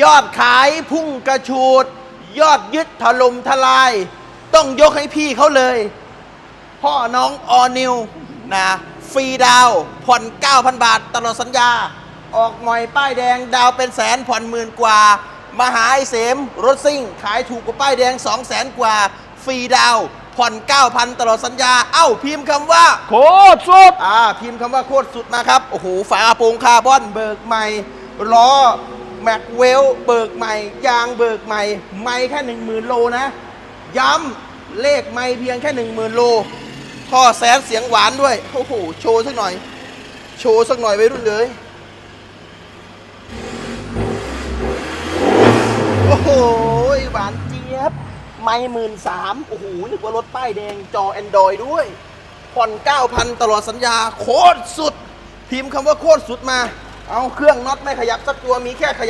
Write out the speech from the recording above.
ยอดขายพุ่งกระชูด ยอดยึดถล่มทลาย ต้องยกให้พี่เขาเลย พ่อน้องออนิวนะฟรีดาวน์ผ่อน 9,000 บาทตลอดสัญญา ออกหน่อยป้ายแดงดาวเป็นแสนผ่อนหมื่นกว่ามาหาไอเสม รถซิ่ง ขายถูกกว่าป้ายแดง 2 0 0แสนกว่า ฟรีดาวน์ผ่อน 9,000 ตลอดสัญญา เอ้า พิมพ์คำว่า โคตรสุด อ่า พิมพ์คำว่าโคตรสุดมาครับ โอ้โห ฝากระโปรงคาร์บอนเบิกใหม่ล้อ แม็กเวลเบิกใหม่ ยางเบิกใหม่ ไม่แค่ 10,000 โลนะ ย้ำเลขไม่เพียงแค่ 10,000 โล ท่อแสนเสียงหวานด้วย โอ้โห โชว์สักหน่อย โชว์สักหน่อยไปรุ่นเลย โอ้โห หวานเจี๊ยบ ไม่หมื่นสามโอ้โห นึกว่ารถป้ายแดงจอ Android ด้วยผ่อน 9,000 ตลอดสัญญา โคตรสุด พิมพ์คำว่าโคตรสุดมา เอาเครื่องน็อตไม่ขยับสักตัวมีแค่ขยับ